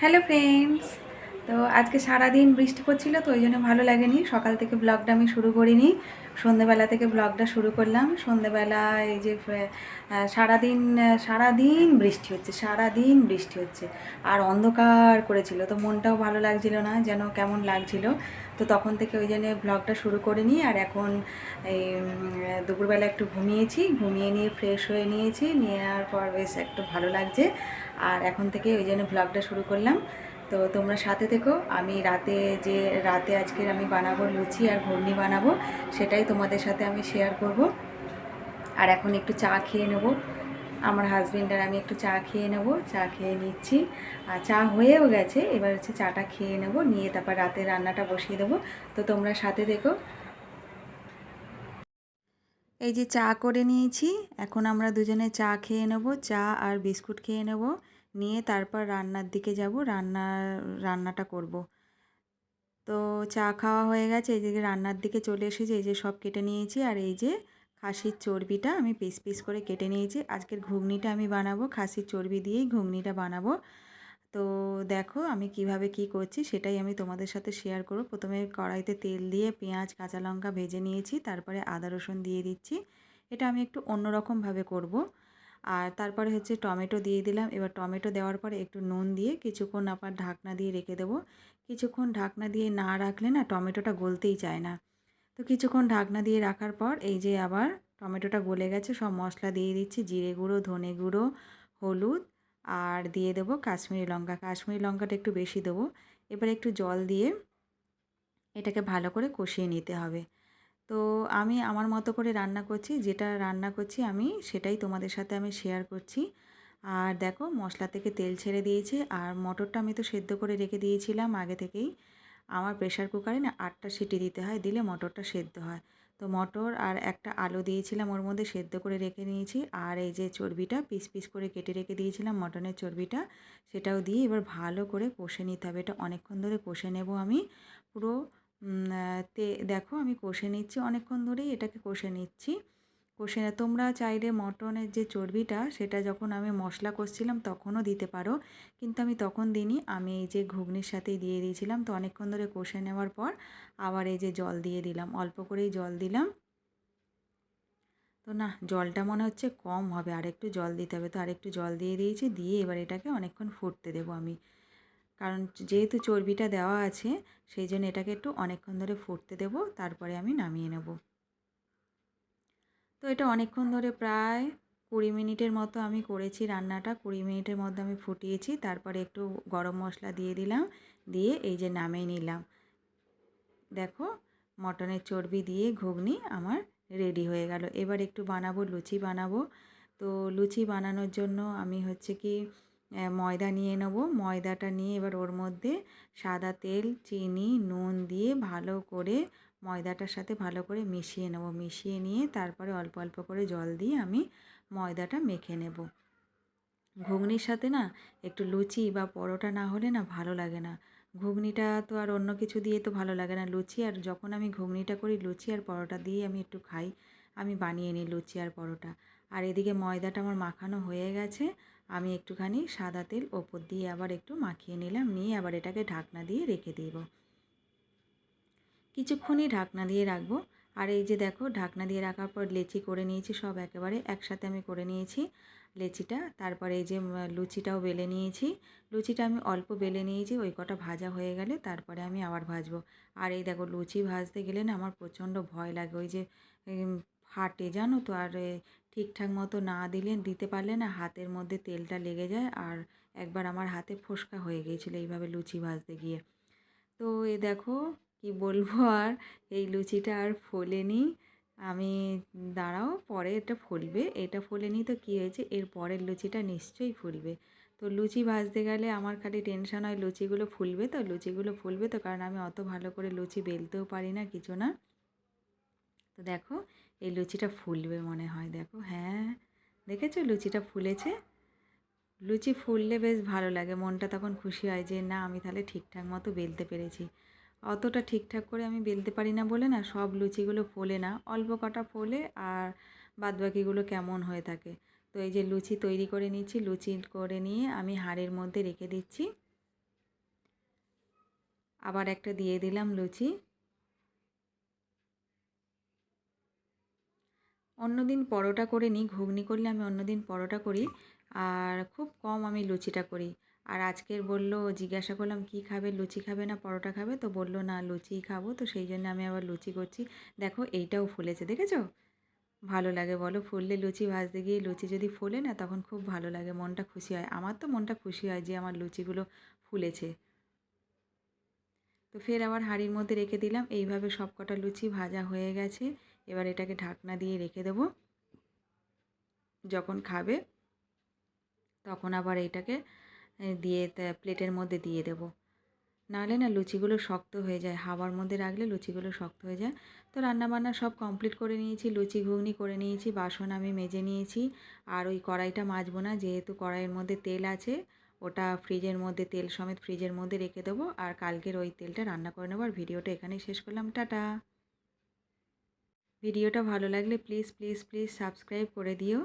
Hello friends তো আজকে সারাদিন বৃষ্টি পড়ছিল, তো ওই জন্য ভালো লাগেনি। সকাল থেকে ব্লগটা আমি শুরু করিনি। সন্ধেবেলা থেকে ব্লগটা শুরু করলাম। সন্ধেবেলা এই যে সারাদিন সারাদিন বৃষ্টি হচ্ছে, সারাদিন বৃষ্টি হচ্ছে। আর অন্ধকার করেছিল, তো মনটাও ভালো লাগছিল না, যেন কেমন লাগছিল। তো তখন থেকে ওই জন্য ব্লগটা শুরু করিনি, আর এখন এই দুপুরবেলা একটু ঘুমিয়েছি। ঘুমিয়ে নিয়ে ফ্রেশ হয়ে নিয়েছি, নেওয়ার পর বেশ একটু ভালো লাগছে। আর এখন থেকে ওই জন্য ব্লগটা শুরু করলাম। তো তোমরা সাথে থেকো। আমি রাতে যে, রাতে আজকের আমি বানাবো লুচি আর ঘুগনি বানাবো, সেটাই তোমাদের সাথে আমি শেয়ার করব। আর এখন একটু চা খেয়ে নেব। আমার হাজবেন্ড আর আমি একটু চা খেয়ে নেব, চা খেয়ে নিচ্ছি। আর চা হয়েও গেছে, এবার হচ্ছে চাটা খেয়ে নেব, নিয়ে তারপর রাতে রান্নাটা বসিয়ে দেবো। তো তোমরা সাথে দেখো এই যে চা করে নিয়েছি, এখন আমরা দুজনে চা খেয়ে নেব, চা আর বিস্কুট খেয়ে নেব। নিয়ে তারপর রান্নার দিকে যাব, রান্না, রান্নাটা করব। তো চা খাওয়া হয়ে গেছে এইদিকে রান্নার দিকে চলে এসেছি, এই যে সব কেটে নিয়েছি, আর এই যে খাসির চর্বিটা আমি পিস পিস করে কেটে নিয়েছি। আজকের ঘুগনিটা আমি বানাবো, খাসির চর্বি দিয়েই ঘুগনিটা বানাবো। তো দেখো আমি কীভাবে কি করছি, সেটাই আমি তোমাদের সাথে শেয়ার করব। প্রথমে কড়াইতে তেল দিয়ে পেঁয়াজ, কাঁচা লঙ্কা ভেজে নিয়েছি, তারপরে আদা রসুন দিয়ে দিচ্ছি। এটা আমি একটু অন্যরকমভাবে করব। আর তারপরে হচ্ছে টমেটো দিয়ে দিলাম। এবার টমেটো দেওয়ার পরে একটু নুন দিয়ে কিছুক্ষণ আবার ঢাকনা দিয়ে রেখে দেবো। কিছুক্ষণ ঢাকনা দিয়ে না রাখলে না টমেটোটা গলতেই চায় না। তো কিছুক্ষণ ঢাকনা দিয়ে রাখার পর এই যে আবার টমেটোটা গলে গেছে, সব মশলা দিয়ে দিচ্ছি। জিরে গুঁড়ো, ধনে গুঁড়ো, হলুদ আর দিয়ে দেবো কাশ্মীরি লঙ্কা। কাশ্মীরি লঙ্কাটা একটু বেশি দেবো। এবার একটু জল দিয়ে এটাকে ভালো করে কষিয়ে নিতে হবে। তো আমি আমার মতো করে রান্না করছি, যেটা রান্না করছি আমি সেটাই তোমাদের সাথে আমি শেয়ার করছি। আর দেখো মশলা থেকে তেল ছেড়ে দিয়েছি, আর মটরটা আমি তো সেদ্ধ করে রেখে দিয়েছিলাম আগে থেকেই। আমার প্রেশার কুকারে না আটটা সিটি দিতে হয়, দিলে মটরটা সেদ্ধ হয়। তো মটর আর একটা আলু দিয়েছিলাম, ওর মধ্যে সেদ্ধ করে রেখে নিয়েছি। আর এই যে চর্বিটা, পিস পিস করে কেটে রেখে দিয়েছিলাম মটনের চর্বিটা, সেটাও দিয়ে এবার ভালো করে কষে নিতে হবে। এটা অনেকক্ষণ ধরে কষে নেব আমি, পুরো তে, দেখো আমি কষে নিচ্ছি অনেকক্ষণ ধরেই, এটাকে কষে নিচ্ছি। কষে তোমরা চাইলে মটনের যে চর্বিটা, সেটা যখন আমি মশলা কষছিলাম তখনও দিতে পারো। কিন্তু আমি তখন দিইনি, আমি এই যে ঘুগনির সাথেই দিয়ে দিয়েছিলাম। তো অনেকক্ষণ ধরে কষে নেওয়ার পর আবার এই যে জল দিয়ে দিলাম, অল্প করেই জল দিলাম। তো না, জলটা মনে হচ্ছে কম হবে আর একটু জল দিতে হবে। তো আর একটু জল দিয়ে দিয়েছি, দিয়ে এবার এটাকে অনেকক্ষণ ফুটতে দেবো আমি। কারণ যেহেতু চর্বিটা দেওয়া আছে, সেই জন্য এটাকে একটু অনেকক্ষণ ধরে ফুটতে দেবো, তারপরে আমি নামিয়ে নেব। তো এটা অনেকক্ষণ ধরে প্রায় কুড়ি মিনিটের মতো আমি করেছি রান্নাটা, কুড়ি মিনিটের মধ্যে আমি ফুটিয়েছি, তারপরে একটু গরম মশলা দিয়ে দিলাম, দিয়ে এই যে নামিয়ে নিলাম। দেখো, মটনের চর্বি দিয়ে ঘুগনি আমার রেডি হয়ে গেল। এবার একটু বানাবো, লুচি বানাবো। তো লুচি বানানোর জন্য আমি হচ্ছে কি ময়দা নিয়ে নেব। ময়দাটা নিয়ে এবার ওর মধ্যে সাদা তেল, চিনি, নুন দিয়ে ভালো করে ময়দাটার সাথে ভালো করে মিশিয়ে নেব। মিশিয়ে নিয়ে তারপরে অল্প অল্প করে জল দিয়ে আমি ময়দাটা মেখে নেব। ঘুগনির সাথে না একটু লুচি বা পরোটা না হলে না ভালো লাগে না। ঘুগনিটা তো আর অন্য কিছু দিয়ে তো ভালো লাগে না। লুচি আর যখন আমি ঘুগনিটা করি, লুচি আর পরোটা দিয়ে আমি একটু খাই। আমি বানিয়ে নিই লুচি আর পরোটা। আর এদিকে ময়দাটা আমার মাখানো হয়ে গেছে। আমি একটুখানি সাদা তেল ওপর দিয়ে আবার একটু মাখিয়ে নিলাম, নিয়ে আবার এটাকে ঢাকনা দিয়ে রেখে দিব। কিছুক্ষণই ঢাকনা দিয়ে রাখব। আর এই যে দেখো, ঢাকনা দিয়ে রাখার পর লেচি করে নিয়েছি সব একেবারে একসাথে আমি করে নিয়েছি লেচিটা। তারপরে এই যে লুচিটাও বেলে নিয়েছি। লুচিটা আমি অল্প বেলে নিয়েছি, ওই কটা ভাজা হয়ে গেলে তারপরে আমি আবার ভাজবো। আর এই দেখো, লুচি ভাজতে গেলে না আমার প্রচণ্ড ভয় লাগে, ওই যে ফাটে জানো তো, আর ঠিকঠাক মতো না দিলে, দিতে পারলে না হাতের মধ্যে তেলটা লেগে যায় আর একবার আমার হাতে ফোসকা হয়ে গিয়েছিল এইভাবে লুচি ভাজতে গিয়ে। তো এ দেখো কি বলব আর, এই লুচিটা আর ফোলেনি। আমি, দাঁড়াও, পরে এটা ফুলবে। এটা ফোলেনি তো কী হয়েছে? এর পরের লুচিটা নিশ্চয়ই ফুলবে। তো লুচি ভাজতে গেলে আমার খালি টেনশন হয় লুচিগুলো ফুলবে তো, লুচিগুলো ফুলবে তো, কারণ আমি অত ভালো করে লুচি বেলতেও পারি না, কিছু না। তো দেখো এই লুচিটা ফুলবে মনে হয়, দেখো। হ্যাঁ দেখেছ? লুচিটা ফুলেছে। লুচি ফুললে বেশ ভালো লাগে। মনটা তখন খুশি হয় যে, না, আমি তাহলে ঠিকঠাক মতো বেলতে পেরেছি। অতটা ঠিকঠাক করে আমি বেলতে পারি না বলে না, সব লুচিগুলো ফোলে না। অল্প কটা ফোলে আর বাদবাকিগুলো কেমন হয়ে থাকে। তো এই যে লুচি তৈরি করে নিচ্ছি, লুচি করে নিয়ে আমি হাড়ের মধ্যে রেখে দিচ্ছি। আবার একটা দিয়ে দিলাম লুচি। অন্যদিন পরোটা করে নিই, ঘুগনি করলে আমি অন্যদিন পরোটা করি আর খুব কম আমি লুচিটা করি। আর আজকের বলল, জিজ্ঞাসা করলাম, কি খাবে? লুচি খাবে না পরোটা খাবে? তো বলল, না লুচিই খাব। তো সেই জন্য আমি আবার লুচি করছি। দেখো, এইটাও ফুলেছে, দেখেছ? ভালো লাগে বলো, ফুললে লুচি ভাজতে গিয়ে লুচি যদি ফোলে না, তখন খুব ভালো লাগে, মনটা খুশি হয়। আমার তো মনটা খুশি হয় যে আমার লুচিগুলো ফুলেছে। তো ফের আবার হাঁড়ির মধ্যে রেখে দিলাম। এইভাবে সব কটা লুচি ভাজা হয়ে গেছে। এবার এটাকে ঢাকনা দিয়ে রেখে দেবো। যখন খাবে, তখন আবার এটাকে দিয়ে প্লেটের মধ্যে দিয়ে দেবো। নাহলে না লুচিগুলো শক্ত হয়ে যায়। হাওয়ার মধ্যে রাখলে লুচিগুলো শক্ত হয়ে যায়। তো রান্নাবান্না সব কমপ্লিট করে নিয়েছি, লুচি ঘুগনি করে নিয়েছি, বাসন আমি মেজে নিয়েছি। আর ওই কড়াইটা মাজবো না, যেহেতু কড়াইয়ের মধ্যে তেল আছে, ওটা ফ্রিজের মধ্যে, তেল সমেত ফ্রিজের মধ্যে রেখে দেবো। আর কালকের ওই তেলটা রান্না করে নেব। আর ভিডিওটা এখানেই শেষ করলাম। টাটা! ভিডিওটা ভালো লাগলে প্লিজ প্লিজ প্লিজ সাবস্ক্রাইব করে দিও।